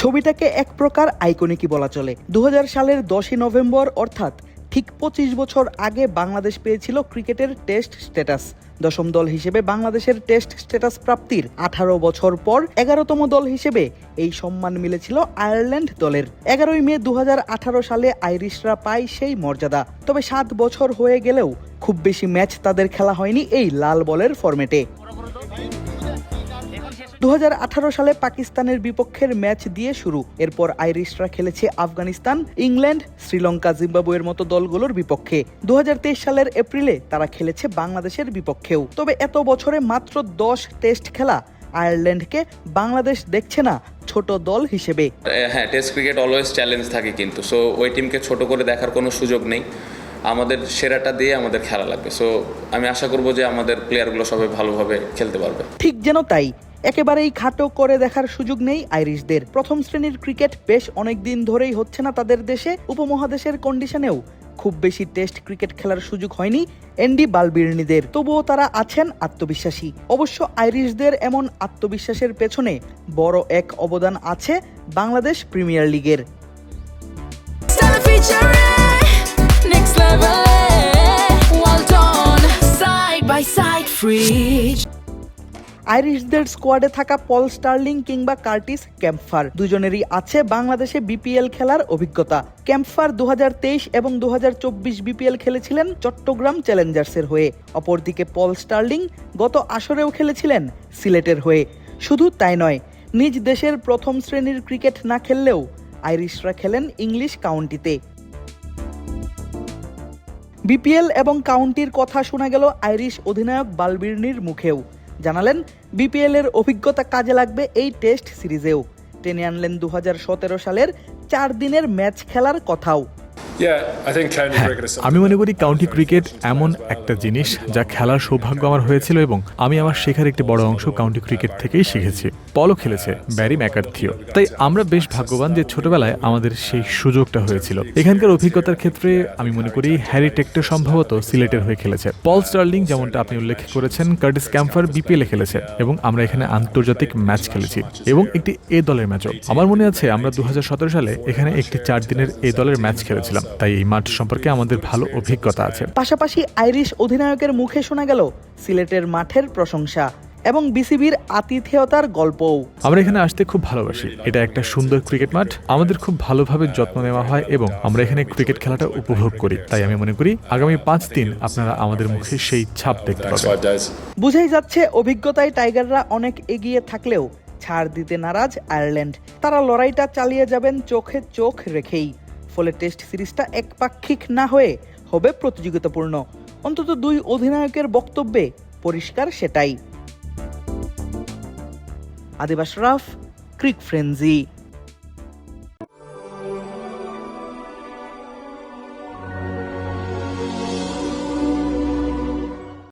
ছবিটাকে এক প্রকার আইকনিকই বলা চলে। দু হাজার সালের দশই নভেম্বর, অর্থাৎ ঠিক পঁচিশ বছর আগে বাংলাদেশ পেয়েছিল ক্রিকেটের টেস্ট স্ট্যাটাস। দশম দল হিসেবে বাংলাদেশের টেস্ট স্ট্যাটাস প্রাপ্তির আঠারো বছর পর এগারোতম দল হিসেবে এই সম্মান মিলেছিল আয়ারল্যান্ড দলের। এগারোই মে দু হাজার আঠারো সালে আইরিশরা পায় সেই মর্যাদা। তবে সাত বছর হয়ে গেলেও খুব বেশি ম্যাচ তাদের খেলা হয়নি এই লাল বলের ফরম্যাটে। দু হাজার আঠারো সালে পাকিস্তানের বিপক্ষের ম্যাচ দিয়ে শুরু। এরপর আইরিশরা খেলেছে আফগানিস্তান ইংল্যান্ড শ্রীলঙ্কা জিম্বাবুয়ের মতো দলগুলোর বিপক্ষে। দু হাজার তেইশ সালের এপ্রিলে তারা খেলেছে বাংলাদেশের বিপক্ষেও। তবে এত বছরে মাত্র দশ টেস্ট খেলা আয়ারল্যান্ডকে বাংলাদেশ দেখছে না ছোট দল হিসেবে। হ্যাঁ টেস্ট ক্রিকেট অলওয়েজ চ্যালেঞ্জ থাকে কিন্তু সো ওই টিমকে ছোট করে দেখার কোনো সুযোগ নেই। আমাদের সেরাটা দিয়ে আমাদের খেলা লাগবে। সো আমি আশা করব যে আমাদের প্লেয়ারগুলো সবাই ভালোভাবে খেলতে পারবে। ঠিক যেন তাই। একেবারেই খাটো করে দেখার সুযোগ নেই আইরিশদের। প্রথম শ্রেণির ক্রিকেট বেশ অনেক দিন ধরেই হচ্ছে না তাদের দেশে। উপমহাদেশের কন্ডিশনেও খুব বেশি টেস্ট ক্রিকেট খেলার সুযোগ হয়নি এন্ডি বালবির্নিদের। তবুও তারা আছেন আত্মবিশ্বাসী। অবশ্য আইরিশদের এমন আত্মবিশ্বাসের পেছনে বড় এক অবদান আছে বাংলাদেশ প্রিমিয়ার লিগের। Free. আইরিশদের স্কোয়াডে থাকা পল স্টার্লিং কিংবা কার্টিস ক্যাম্পফার। দুজনেরই আছে বাংলাদেশে বিপিএল খেলার অভিজ্ঞতা। ক্যাম্পফার দু হাজার তেইশ এবং দু হাজার চব্বিশ বিপিএল খেলেছিলেন চট্টগ্রাম চ্যালেঞ্জার্সের হয়ে। অপরদিকে পল স্টার্লিং গত আসরেও খেলেছিলেন সিলেটের হয়ে। শুধু তাই নয়, নিজ দেশের প্রথম শ্রেণির ক্রিকেট না খেললেও আইরিশরা খেলেন ইংলিশ কাউন্টিতে। বিপিএল এবং কাউন্টির কথা শোনা গেল আইরিশ অধিনায়ক বালবির্নির মুখেও। জানালেন, বিপিএল এর অভিজ্ঞতা কাজে লাগবে এই টেস্ট সিরিজেও। টেনে আনলেন দু হাজার সতেরো সালের চার দিনের ম্যাচ খেলার কথাও। হ্যাঁ. আমি মনে করি কাউন্টি ক্রিকেট এমন একটা জিনিস যা খেলার সৌভাগ্য আমার হয়েছিল এবং আমি আমার শেখার একটি বড় অংশ কাউন্টি ক্রিকেট থেকেই শিখেছি। পলও খেলেছে ব্যারি ম্যাকার্থিও। তাই আমরা বেশ ভাগ্যবান যে ছোটবেলায় আমাদের সেই সুযোগটা হয়েছিল। এখানকার অভিজ্ঞতার ক্ষেত্রে আমি মনে করি হ্যারি টেক্টর সম্ভবত সিলেটের হয়ে খেলেছে। পল স্টার্লিং যেমনটা আপনি উল্লেখ করেছেন কার্টিস ক্যাম্পার বিপিএলে খেলেছে এবং আমরা এখানে আন্তর্জাতিক ম্যাচ খেলেছি এবং একটি এ দলের ম্যাচও। আমার মনে আছে আমরা দু হাজার সতেরো সালে এখানে একটি চার দিনের এ দলের ম্যাচ খেলেছিলাম। তাই এই মাঠ সম্পর্কে আমাদের ভালো অভিজ্ঞতা আছে। পাশাপাশি আইরিশ অধিনায়কের মুখে শোনা গেল সিলেটের মাঠের প্রশংসা এবং বিসিবির আতিথেয়তার গল্পও। আমরা এখানে আসতে খুব ভালোবাসি। এটা একটা সুন্দর ক্রিকেট মাঠ। আমাদের খুব ভালোভাবে যত্ন নেওয়া হয় এবং আমরা এখানে ক্রিকেট খেলাটা উপভোগ করি। তাই আমি মনে করি আগামী পাঁচ দিন আপনারা আমাদের মুখে সেই ছাপ দেখতে পাবেন। বুঝেই যাচ্ছে অভিজ্ঞতায় টাইগাররা অনেক এগিয়ে থাকলেও ছাড় দিতে নারাজ আয়ারল্যান্ড। তারা লড়াইটা চালিয়ে যাবেন চোখে চোখ রেখেই। ফলে টেস্ট সিরিজটা একপাক্ষিক না হয়ে হবে প্রতিযোগিতাপূর্ণ। অন্তত দুই অধিনায়কের বক্তব্যে পরিষ্কার সেটাই। আদিবাস রাফ, ক্রিক ফ্রেন্জি